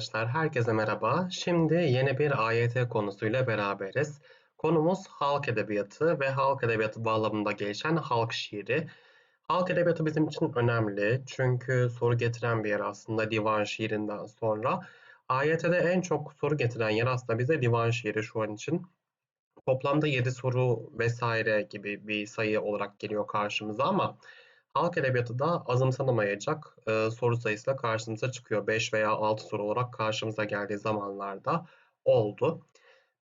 arkadaşlar, herkese merhaba. Şimdi yeni bir AYT konusuyla beraberiz. Konumuz halk edebiyatı ve halk edebiyatı bağlamında gelişen halk şiiri. Halk edebiyatı bizim için önemli çünkü soru getiren bir yer aslında divan şiirinden sonra. AYT'de en çok soru getiren yer aslında bize divan şiiri şu an için. Toplamda 7 soru vesaire gibi bir sayı olarak geliyor karşımıza ama halk edebiyatı da azımsanamayacak e, soru sayısıyla karşımıza çıkıyor. 5 veya 6 soru olarak karşımıza geldiği zamanlarda oldu.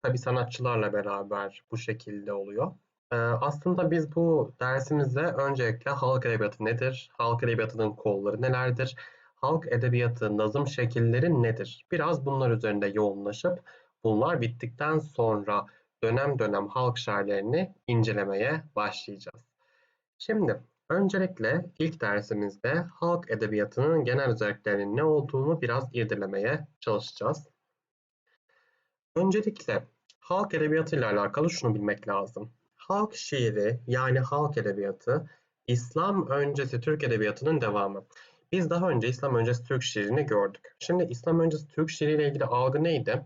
Tabi sanatçılarla beraber bu şekilde oluyor. E, aslında biz bu dersimizde öncelikle halk edebiyatı nedir? Halk edebiyatının kolları nelerdir? Halk edebiyatı nazım şekilleri nedir? Biraz bunlar üzerinde yoğunlaşıp bunlar bittikten sonra dönem dönem halk şairlerini incelemeye başlayacağız. Şimdi öncelikle ilk dersimizde halk edebiyatının genel özelliklerinin ne olduğunu biraz irdelemeye çalışacağız. Öncelikle halk edebiyatı ile alakalı şunu bilmek lazım. Halk şiiri yani halk edebiyatı İslam öncesi Türk edebiyatının devamı. Biz daha önce İslam öncesi Türk şiirini gördük. Şimdi İslam öncesi Türk şiiri ile ilgili algı neydi?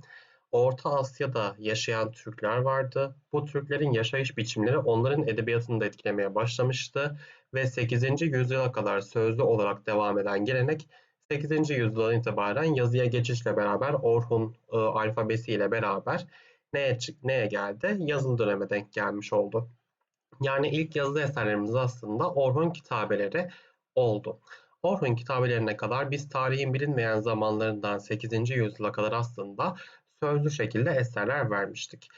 Orta Asya'da yaşayan Türkler vardı. Bu Türklerin yaşayış biçimleri onların edebiyatını da etkilemeye başlamıştı ve 8. yüzyıla kadar sözlü olarak devam eden gelenek 8. yüzyıldan itibaren yazıya geçişle beraber Orhun e, alfabesiyle beraber neye, neye geldi? Yazılı döneme denk gelmiş oldu. Yani ilk yazılı eserlerimiz aslında Orhun kitabeleri oldu. Orhun kitabelerine kadar biz tarihin bilinmeyen zamanlarından 8. yüzyıla kadar aslında sözlü şekilde eserler vermiştik.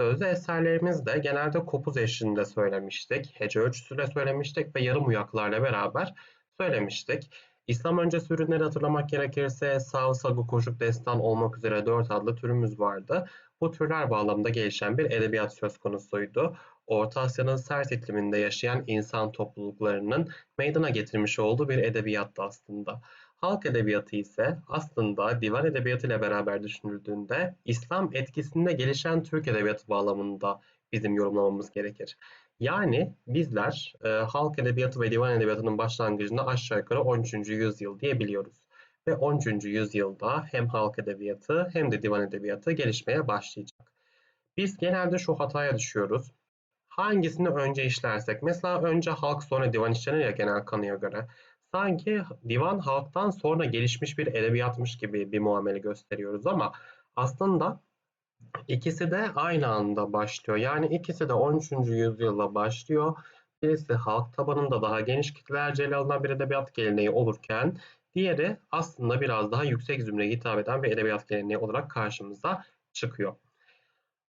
Sözlü eserlerimizde genelde kopuz eşliğinde söylemiştik, hece ölçüsüyle söylemiştik ve yarım uyaklarla beraber söylemiştik. İslam öncesi ürünleri hatırlamak gerekirse Sav, Sagu, Koşuk, Destan olmak üzere dört adlı türümüz vardı. Bu türler bağlamında gelişen bir edebiyat söz konusuydu. Orta Asya'nın sert ikliminde yaşayan insan topluluklarının meydana getirmiş olduğu bir edebiyattı aslında. Halk edebiyatı ise aslında divan edebiyatı ile beraber düşünüldüğünde İslam etkisinde gelişen Türk edebiyatı bağlamında bizim yorumlamamız gerekir. Yani bizler e, halk edebiyatı ve divan edebiyatının başlangıcında aşağı yukarı 13. yüzyıl diyebiliyoruz. Ve 13. yüzyılda hem halk edebiyatı hem de divan edebiyatı gelişmeye başlayacak. Biz genelde şu hataya düşüyoruz. Hangisini önce işlersek, mesela önce halk sonra divan işlenir ya genel kanıya göre sanki divan halktan sonra gelişmiş bir edebiyatmış gibi bir muamele gösteriyoruz ama aslında ikisi de aynı anda başlıyor. Yani ikisi de 13. yüzyılda başlıyor. Birisi halk tabanında daha geniş kitlelerce ele alınan bir edebiyat geleneği olurken diğeri aslında biraz daha yüksek zümreye hitap eden bir edebiyat geleneği olarak karşımıza çıkıyor.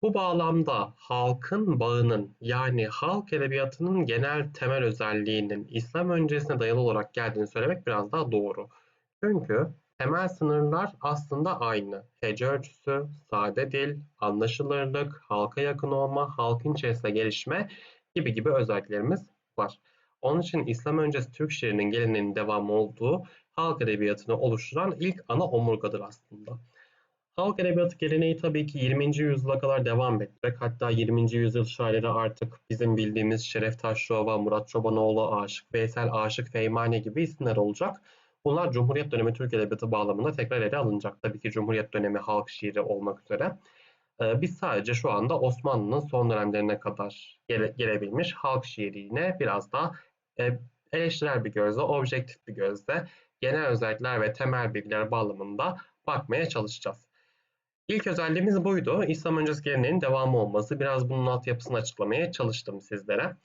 Bu bağlamda halkın bağının yani halk edebiyatının genel temel özelliğinin İslam öncesine dayalı olarak geldiğini söylemek biraz daha doğru. Çünkü temel sınırlar aslında aynı. Hece ölçüsü, sade dil, anlaşılırlık, halka yakın olma, halkın içerisinde gelişme gibi gibi özelliklerimiz var. Onun için İslam öncesi Türk şiirinin geleneğinin devamı olduğu halk edebiyatını oluşturan ilk ana omurgadır aslında. Halk edebiyatı geleneği tabii ki 20. yüzyıla kadar devam edecek. Hatta 20. yüzyıl şairleri artık bizim bildiğimiz Şeref Taşrova, Murat Çobanoğlu, Aşık Veysel, Aşık Feymane gibi isimler olacak. Bunlar Cumhuriyet dönemi Türk Edebiyatı bağlamında tekrar ele alınacak. Tabii ki Cumhuriyet dönemi halk şiiri olmak üzere. Ee, biz sadece şu anda Osmanlı'nın son dönemlerine kadar gele, gelebilmiş halk şiirine biraz daha e, eleştirel bir gözle, objektif bir gözle genel özellikler ve temel bilgiler bağlamında bakmaya çalışacağız. İlk özelliğimiz buydu. İslam öncesi geleneğinin devamı olması. Biraz bunun altyapısını açıklamaya çalıştım sizlere.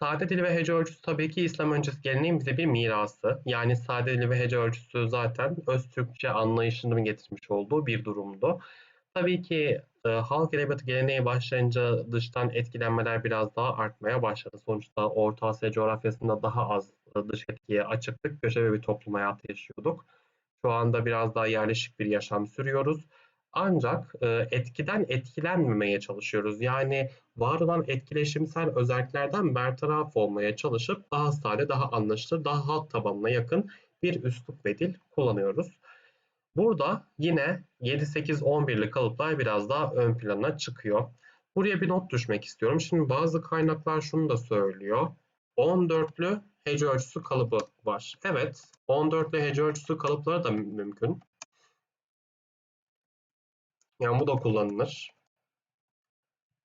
Sade dil ve hece ölçüsü tabii ki İslam öncesi geleneğin bize bir mirası. Yani sade dil ve hece ölçüsü zaten öz Türkçe anlayışını getirmiş olduğu bir durumdu. Tabii ki e, halk edebiyatı geleneği başlayınca dıştan etkilenmeler biraz daha artmaya başladı. Sonuçta Orta Asya coğrafyasında daha az dış etkiye açıktık. Köşe bir toplum hayatı yaşıyorduk. Şu anda biraz daha yerleşik bir yaşam sürüyoruz. Ancak e, etkiden etkilenmemeye çalışıyoruz. Yani var olan etkileşimsel özelliklerden bertaraf olmaya çalışıp daha sade, daha anlaşılır, daha halk tabanına yakın bir üslup ve dil kullanıyoruz. Burada yine 7, 8, 11'li kalıplar biraz daha ön plana çıkıyor. Buraya bir not düşmek istiyorum. Şimdi bazı kaynaklar şunu da söylüyor. 14'lü hece ölçüsü kalıbı var. Evet, 14'lü hece ölçüsü kalıpları da mümkün. Yani bu da kullanılır.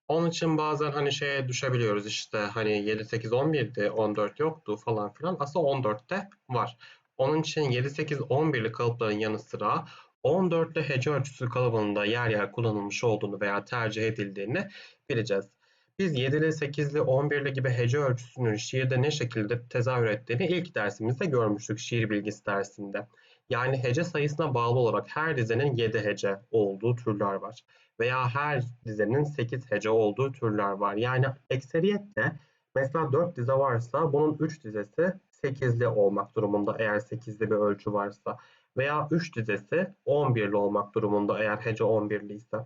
Onun için bazen hani şeye düşebiliyoruz işte hani 7, 8, 11'di 14 yoktu falan filan. Aslında 14'te var. Onun için 7, 8, 11'li kalıpların yanı sıra 14'te hece ölçüsü kalıbında yer yer kullanılmış olduğunu veya tercih edildiğini bileceğiz. Biz 7'li, 8'li, 11'li gibi hece ölçüsünün şiirde ne şekilde tezahür ettiğini ilk dersimizde görmüştük şiir bilgisi dersinde. Yani hece sayısına bağlı olarak her dizenin 7 hece olduğu türler var. Veya her dizenin 8 hece olduğu türler var. Yani ekseriyette mesela 4 dize varsa bunun 3 dizesi 8'li olmak durumunda eğer 8'li bir ölçü varsa. Veya 3 dizesi 11'li olmak durumunda eğer hece 11'li ise.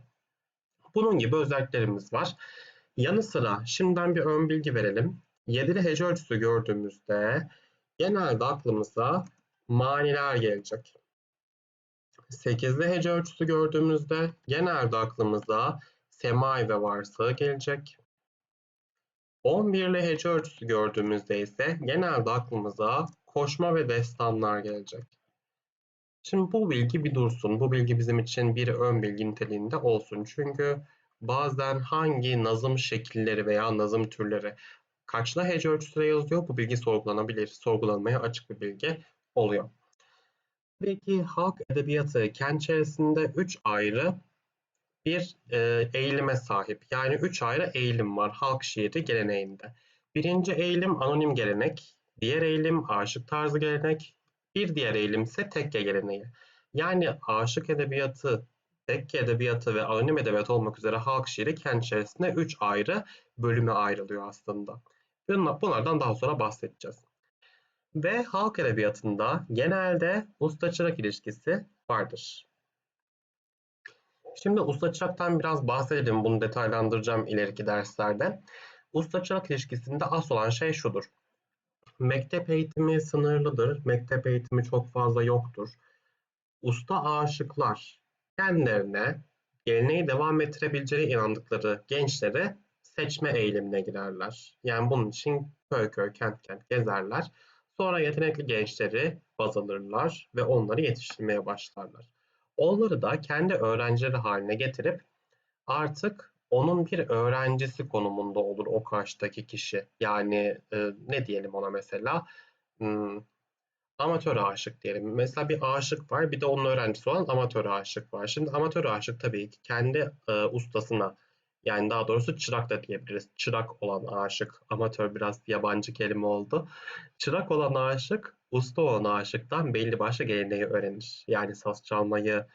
Bunun gibi özelliklerimiz var. Yanı sıra şimdiden bir ön bilgi verelim. 7'li hece ölçüsü gördüğümüzde genelde aklımıza maniler gelecek. 8'li hece ölçüsü gördüğümüzde genelde aklımıza semai ve varsığı gelecek. 11'li hece ölçüsü gördüğümüzde ise genelde aklımıza koşma ve destanlar gelecek. Şimdi bu bilgi bir dursun. Bu bilgi bizim için bir ön bilgi niteliğinde olsun. Çünkü bazen hangi nazım şekilleri veya nazım türleri kaçlı hece ölçüsüyle yazıyor bu bilgi sorgulanabilir. Sorgulanmaya açık bir bilgi oluyor. Peki halk edebiyatı kendi içerisinde üç ayrı bir e, eğilime sahip. Yani üç ayrı eğilim var halk şiiri geleneğinde. Birinci eğilim anonim gelenek, diğer eğilim aşık tarzı gelenek, bir diğer eğilim ise tekke geleneği. Yani aşık edebiyatı, tekke edebiyatı ve anonim edebiyat olmak üzere halk şiiri kendi içerisinde üç ayrı bölüme ayrılıyor aslında. Bunlardan daha sonra bahsedeceğiz. Ve halk edebiyatında genelde usta-çırak ilişkisi vardır. Şimdi usta-çıraktan biraz bahsedelim. Bunu detaylandıracağım ileriki derslerde. Usta-çırak ilişkisinde asıl olan şey şudur. Mektep eğitimi sınırlıdır. Mektep eğitimi çok fazla yoktur. Usta aşıklar kendilerine geleneği devam ettirebileceğine inandıkları gençleri seçme eğilimine girerler. Yani bunun için köy köy, kent kent gezerler. Sonra yetenekli gençleri baz alırlar ve onları yetiştirmeye başlarlar. Onları da kendi öğrencileri haline getirip artık onun bir öğrencisi konumunda olur o karşıdaki kişi. Yani e, ne diyelim ona mesela? Hmm, amatör aşık diyelim. Mesela bir aşık var bir de onun öğrencisi olan amatör aşık var. Şimdi amatör aşık tabii ki kendi e, ustasına yani daha doğrusu çırak da diyebiliriz. Çırak olan aşık. Amatör biraz yabancı kelime oldu. Çırak olan aşık, usta olan aşıktan belli başlı geleneği öğrenir. Yani saz çalmayı,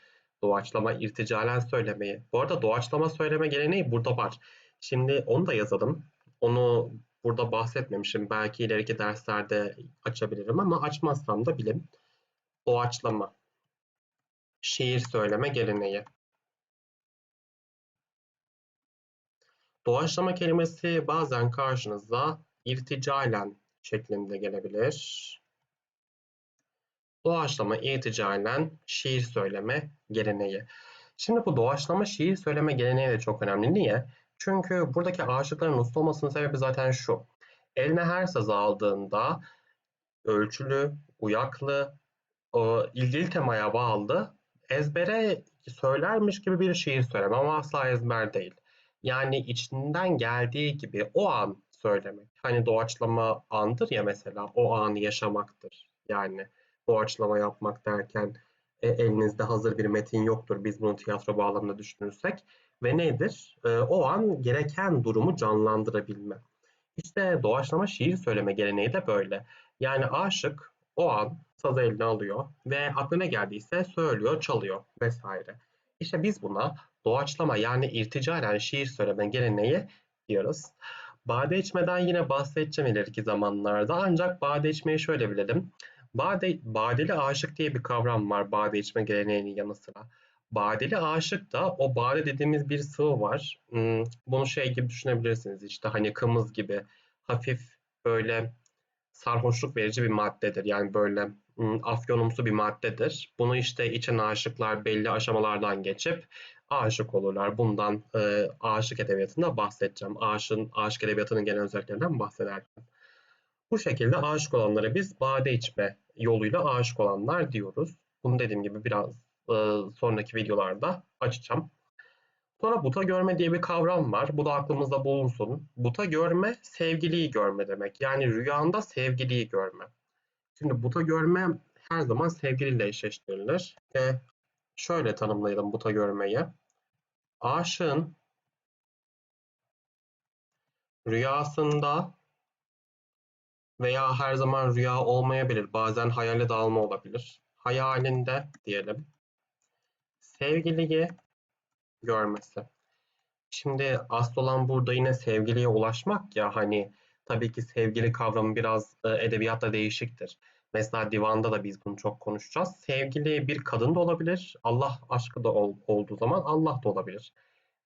doğaçlama, irticalen söylemeyi. Bu arada doğaçlama söyleme geleneği burada var. Şimdi onu da yazalım. Onu burada bahsetmemişim. Belki ileriki derslerde açabilirim ama açmazsam da bilin. Doğaçlama. Şiir söyleme geleneği. Doğaçlama kelimesi bazen karşınıza irticalen şeklinde gelebilir. Doğaçlama irticalen şiir söyleme geleneği. Şimdi bu doğaçlama şiir söyleme geleneği de çok önemli. Niye? Çünkü buradaki aşıkların usta olmasının sebebi zaten şu. Eline her sazı aldığında ölçülü, uyaklı, ilgili temaya bağlı ezbere söylermiş gibi bir şiir söyleme ama asla ezber değil. Yani içinden geldiği gibi o an söylemek. Hani doğaçlama andır ya mesela o anı yaşamaktır. Yani doğaçlama yapmak derken e, elinizde hazır bir metin yoktur. Biz bunu tiyatro bağlamında düşünürsek. Ve nedir? E, o an gereken durumu canlandırabilme. İşte doğaçlama şiir söyleme geleneği de böyle. Yani aşık o an saz eline alıyor ve aklına geldiyse söylüyor, çalıyor vesaire. İşte biz buna doğaçlama yani irticalen şiir söyleme geleneği diyoruz. Bade içmeden yine bahsedeceğim ileriki zamanlarda ancak bade içmeyi şöyle bilelim. Bade, badeli aşık diye bir kavram var bade içme geleneğinin yanı sıra. Badeli aşık da o bade dediğimiz bir sıvı var. Hmm, bunu şey gibi düşünebilirsiniz işte hani kımız gibi hafif böyle sarhoşluk verici bir maddedir. Yani böyle hmm, afyonumsu bir maddedir. Bunu işte içen aşıklar belli aşamalardan geçip aşık olurlar. Bundan e, aşık edebiyatında bahsedeceğim. Aşığın, aşık edebiyatının genel özelliklerinden bahsederken. Bu şekilde aşık olanlara biz bade içme yoluyla aşık olanlar diyoruz. Bunu dediğim gibi biraz sonraki videolarda açacağım. Sonra buta görme diye bir kavram var. Bu da aklımızda bulunsun. Buta görme sevgiliyi görme demek. Yani rüyanda sevgiliyi görme. Şimdi buta görme her zaman sevgiliyle eşleştirilir. Ve şöyle tanımlayalım buta görmeyi. Aşığın rüyasında veya her zaman rüya olmayabilir. Bazen hayale dalma olabilir. Hayalinde diyelim. Sevgiliyi görmesi. Şimdi asıl olan burada yine sevgiliye ulaşmak ya hani tabii ki sevgili kavramı biraz e, edebiyatta değişiktir. Mesela divanda da biz bunu çok konuşacağız. Sevgili bir kadın da olabilir. Allah aşkı da ol, olduğu zaman Allah da olabilir.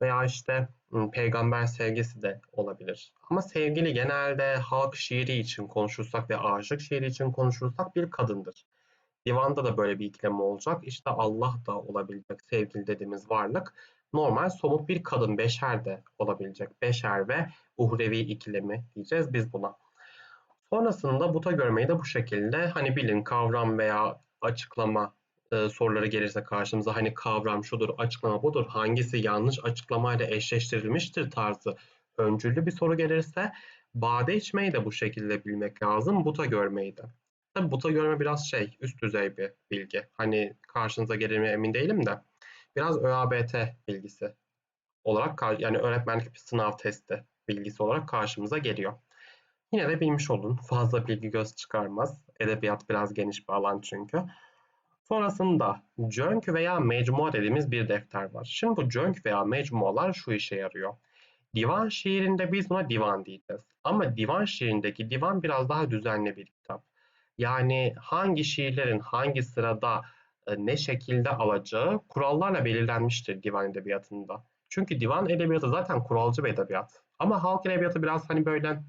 Veya işte peygamber sevgisi de olabilir. Ama sevgili genelde halk şiiri için konuşursak ve aşık şiiri için konuşursak bir kadındır. Divanda da böyle bir ikilem olacak. İşte Allah da olabilecek sevgili dediğimiz varlık. Normal somut bir kadın beşer de olabilecek. Beşer ve uhrevi ikilemi diyeceğiz biz buna. Sonrasında buta görmeyi de bu şekilde hani bilin kavram veya açıklama e, soruları gelirse karşımıza hani kavram şudur, açıklama budur, hangisi yanlış açıklamayla eşleştirilmiştir tarzı öncüllü bir soru gelirse bade içmeyi de bu şekilde bilmek lazım, buta görmeyi de. Tabi buta görme biraz şey, üst düzey bir bilgi. Hani karşınıza gelir mi emin değilim de. Biraz ÖABT bilgisi olarak yani öğretmenlik bir sınav testi bilgisi olarak karşımıza geliyor. Yine de bilmiş olun. Fazla bilgi göz çıkarmaz. Edebiyat biraz geniş bir alan çünkü. Sonrasında cönk veya mecmua dediğimiz bir defter var. Şimdi bu cönk veya mecmualar şu işe yarıyor. Divan şiirinde biz buna divan diyeceğiz. Ama divan şiirindeki divan biraz daha düzenli bir kitap. Yani hangi şiirlerin hangi sırada e, ne şekilde alacağı kurallarla belirlenmiştir divan edebiyatında. Çünkü divan edebiyatı zaten kuralcı bir edebiyat. Ama halk edebiyatı biraz hani böyle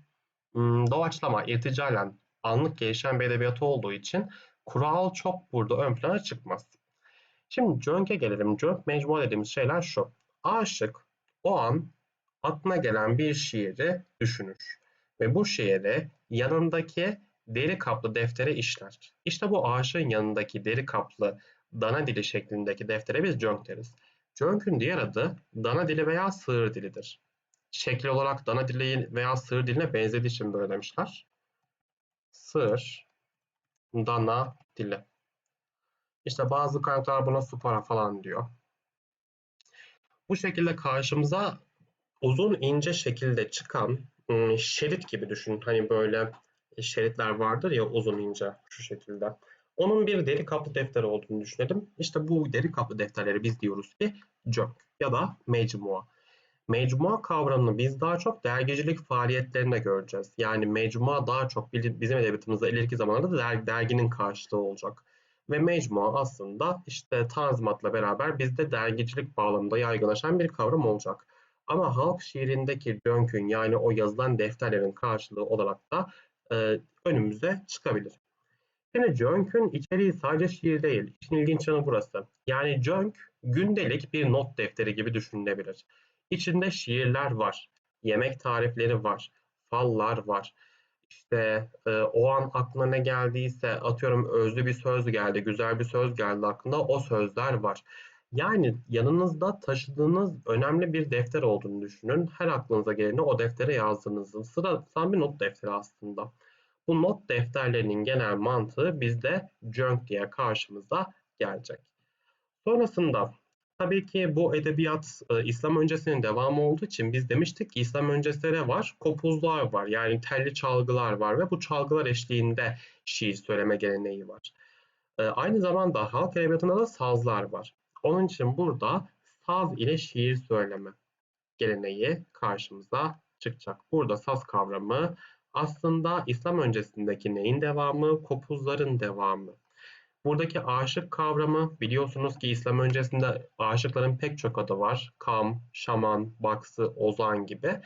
hmm, doğaçlama, irticalen, anlık gelişen bir edebiyatı olduğu için kural çok burada ön plana çıkmaz. Şimdi Cönk'e gelelim. Cönk mecmua dediğimiz şeyler şu. Aşık o an aklına gelen bir şiiri düşünür. Ve bu şiiri yanındaki deri kaplı deftere işler. İşte bu aşığın yanındaki deri kaplı dana dili şeklindeki deftere biz Cönk deriz. Cönk'ün diğer adı dana dili veya sığır dilidir. Şekil olarak dana dili veya sığır diline benzediği için böyle demişler. Sığır, dana dili. İşte bazı kaynaklar buna supara falan diyor. Bu şekilde karşımıza uzun ince şekilde çıkan ıı, şerit gibi düşün. Hani böyle şeritler vardır ya uzun ince şu şekilde. Onun bir deri kaplı defteri olduğunu düşünelim. İşte bu deri kaplı defterleri biz diyoruz ki junk ya da mecmua. Mecmua kavramını biz daha çok dergicilik faaliyetlerinde göreceğiz. Yani mecmua daha çok bizim edebiyatımızda ileriki zamanlarda der, derginin karşılığı olacak. Ve mecmua aslında işte tanzimatla beraber bizde dergicilik bağlamında yaygınlaşan bir kavram olacak. Ama halk şiirindeki dönkün yani o yazılan defterlerin karşılığı olarak da e, önümüze çıkabilir. Şimdi Jönk'ün içeriği sadece şiir değil. İşin ilginç yanı burası. Yani Jönk gündelik bir not defteri gibi düşünülebilir. İçinde şiirler var, yemek tarifleri var, fallar var. İşte e, o an aklına ne geldiyse atıyorum özlü bir söz geldi, güzel bir söz geldi aklına o sözler var. Yani yanınızda taşıdığınız önemli bir defter olduğunu düşünün. Her aklınıza geleni o deftere yazdığınızı. Sıradan bir not defteri aslında. Bu not defterlerinin genel mantığı bizde junk diye karşımıza gelecek. Sonrasında tabii ki bu edebiyat e, İslam öncesinin devamı olduğu için biz demiştik ki İslam öncesinde ne var? Kopuzlar var yani telli çalgılar var ve bu çalgılar eşliğinde şiir söyleme geleneği var. E, aynı zamanda halk edebiyatında da sazlar var. Onun için burada saz ile şiir söyleme geleneği karşımıza çıkacak. Burada saz kavramı aslında İslam öncesindeki neyin devamı? Kopuzların devamı. Buradaki aşık kavramı biliyorsunuz ki İslam öncesinde aşıkların pek çok adı var. Kam, şaman, baksı, ozan gibi.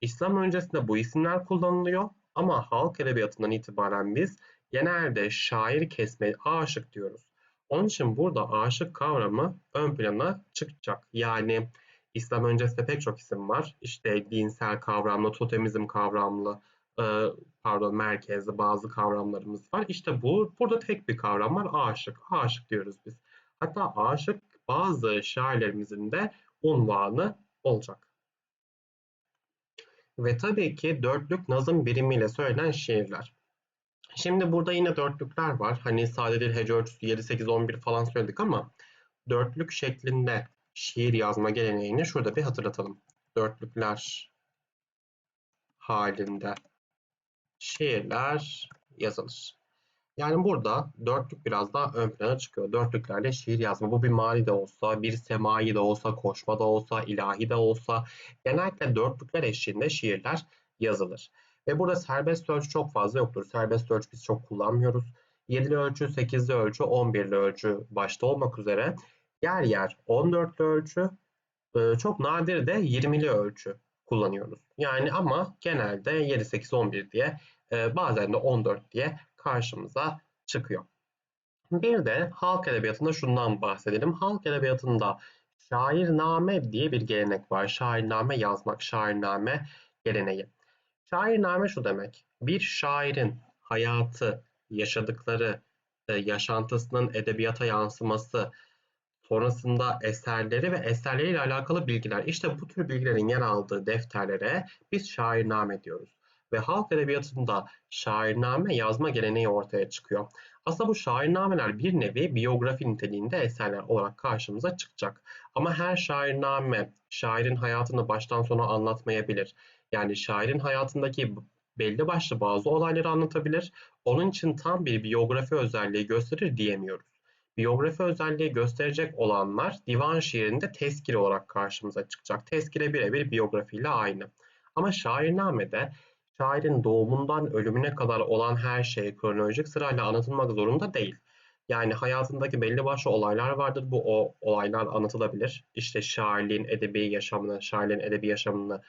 İslam öncesinde bu isimler kullanılıyor ama halk edebiyatından itibaren biz genelde şair kesme aşık diyoruz. Onun için burada aşık kavramı ön plana çıkacak. Yani İslam öncesinde pek çok isim var. İşte dinsel kavramlı, totemizm kavramlı, e, pardon merkezde bazı kavramlarımız var. İşte bu burada tek bir kavram var. Aşık. Aşık diyoruz biz. Hatta aşık bazı şairlerimizin de unvanı olacak. Ve tabii ki dörtlük nazım birimiyle söylenen şiirler. Şimdi burada yine dörtlükler var. Hani sade dil hece ölçüsü 7, 8, 11 falan söyledik ama dörtlük şeklinde şiir yazma geleneğini şurada bir hatırlatalım. Dörtlükler halinde şiirler yazılır. Yani burada dörtlük biraz daha ön plana çıkıyor. Dörtlüklerle şiir yazma. Bu bir mali de olsa, bir semai de olsa, koşma da olsa, ilahi de olsa genellikle dörtlükler eşliğinde şiirler yazılır. Ve burada serbest ölçü çok fazla yoktur. Serbest ölçü biz çok kullanmıyoruz. 7'li ölçü, 8'li ölçü, 11'li ölçü başta olmak üzere yer yer 14'lü ölçü, e, çok nadir de 20'li ölçü kullanıyoruz. Yani ama genelde 7, 8, 11 diye e, bazen de 14 diye karşımıza çıkıyor. Bir de halk edebiyatında şundan bahsedelim. Halk edebiyatında şairname diye bir gelenek var. Şairname yazmak, şairname geleneği. Şairname şu demek. Bir şairin hayatı, yaşadıkları, e, yaşantısının edebiyata yansıması, sonrasında eserleri ve eserleriyle alakalı bilgiler. İşte bu tür bilgilerin yer aldığı defterlere biz şairname diyoruz. Ve halk edebiyatında şairname yazma geleneği ortaya çıkıyor. Aslında bu şairnameler bir nevi biyografi niteliğinde eserler olarak karşımıza çıkacak. Ama her şairname şairin hayatını baştan sona anlatmayabilir. Yani şairin hayatındaki belli başlı bazı olayları anlatabilir. Onun için tam bir biyografi özelliği gösterir diyemiyoruz. Biyografi özelliği gösterecek olanlar divan şiirinde tezkire olarak karşımıza çıkacak. Tezkire birebir biyografiyle aynı. Ama şairnamede şairin doğumundan ölümüne kadar olan her şey kronolojik sırayla anlatılmak zorunda değil. Yani hayatındaki belli başlı olaylar vardır. Bu o olaylar anlatılabilir. İşte şairliğin edebi yaşamını, şairliğin edebi yaşamını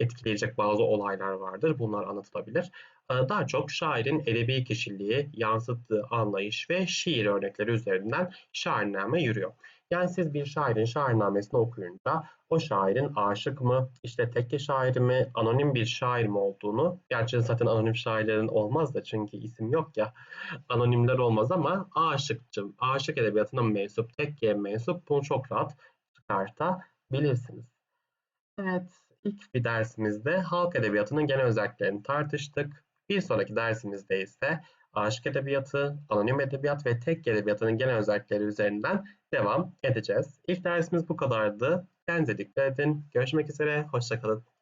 etkileyecek bazı olaylar vardır. Bunlar anlatılabilir. E, daha çok şairin edebi kişiliği, yansıttığı anlayış ve şiir örnekleri üzerinden şairname yürüyor. Yani siz bir şairin şairnamesini okuyunca o şairin aşık mı, işte tekke şairi mi, anonim bir şair mi olduğunu, gerçi zaten anonim şairlerin olmaz da çünkü isim yok ya, anonimler olmaz ama aşıkçı, aşık edebiyatına mensup, tekkeye mensup bunu çok rahat çıkartabilirsiniz. Evet, ilk bir dersimizde halk edebiyatının genel özelliklerini tartıştık. Bir sonraki dersimizde ise aşık edebiyatı, anonim edebiyat ve tek edebiyatının genel özellikleri üzerinden devam edeceğiz. İlk dersimiz bu kadardı. Kendinize dikkat edin. Görüşmek üzere. Hoşçakalın.